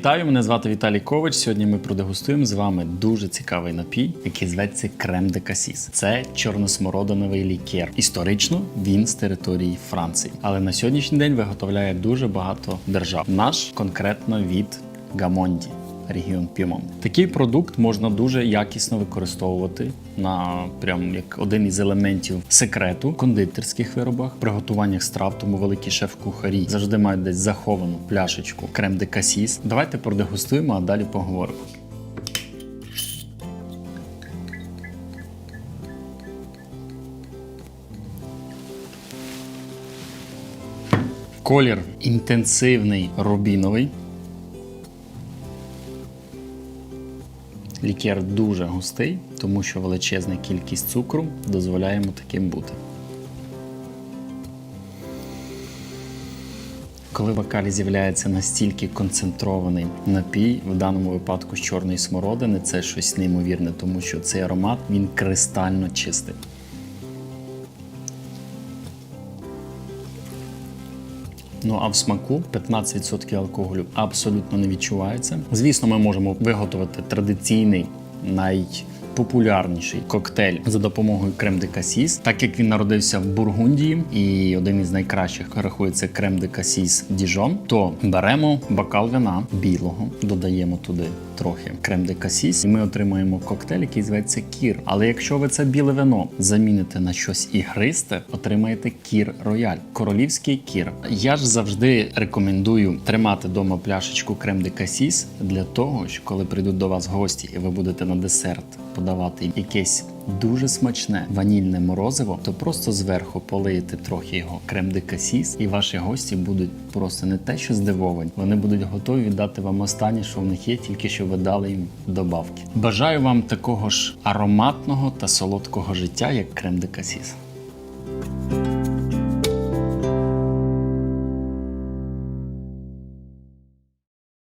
Вітаю, мене звати Віталій Ковач. Сьогодні ми продегустуємо з вами дуже цікавий напій, який зветься крем де касіс. Це чорносмородиновий лікер. Історично він з території Франції, але на сьогоднішній день виготовляє дуже багато держав. Наш конкретно від Гамонді. Регіон Пімон. Такий продукт можна дуже якісно використовувати на прям як один із елементів секрету в кондитерських виробах, приготуваннях страв, тому великі шеф-кухарі завжди мають десь заховану пляшечку крем де касіс. Давайте продегустуємо, а далі поговоримо. Колір інтенсивний рубіновий. Лікер дуже густий, тому що величезна кількість цукру дозволяє йому таким бути. Коли в бокалі з'являється настільки концентрований напій, в даному випадку з чорної смородини, це щось неймовірне, тому що цей аромат він кристально чистий. Ну а в смаку 15% алкоголю абсолютно не відчувається. Звісно, ми можемо виготовити традиційний найпопулярніший коктейль за допомогою крем де касіс, так як він народився в Бургундії, і один із найкращих рахується крем де касіс Діжон. То беремо бокал вина білого, додаємо туди трохи крем де касіс, і ми отримаємо коктейль, який зветься кір. Але якщо ви це біле вино заміните на щось ігристе, отримаєте кір рояль, королівський кір. Я ж завжди рекомендую тримати вдома пляшечку крем де касіс для того, що коли прийдуть до вас гості, і ви будете на десерт подавати якесь дуже смачне ванільне морозиво, то просто зверху полиєте трохи його крем де касіс, і ваші гості будуть просто не те, що здивовані, вони будуть готові віддати вам останнє, що в них є, тільки що ви дали їм добавки. Бажаю вам такого ж ароматного та солодкого життя, як крем де касіс.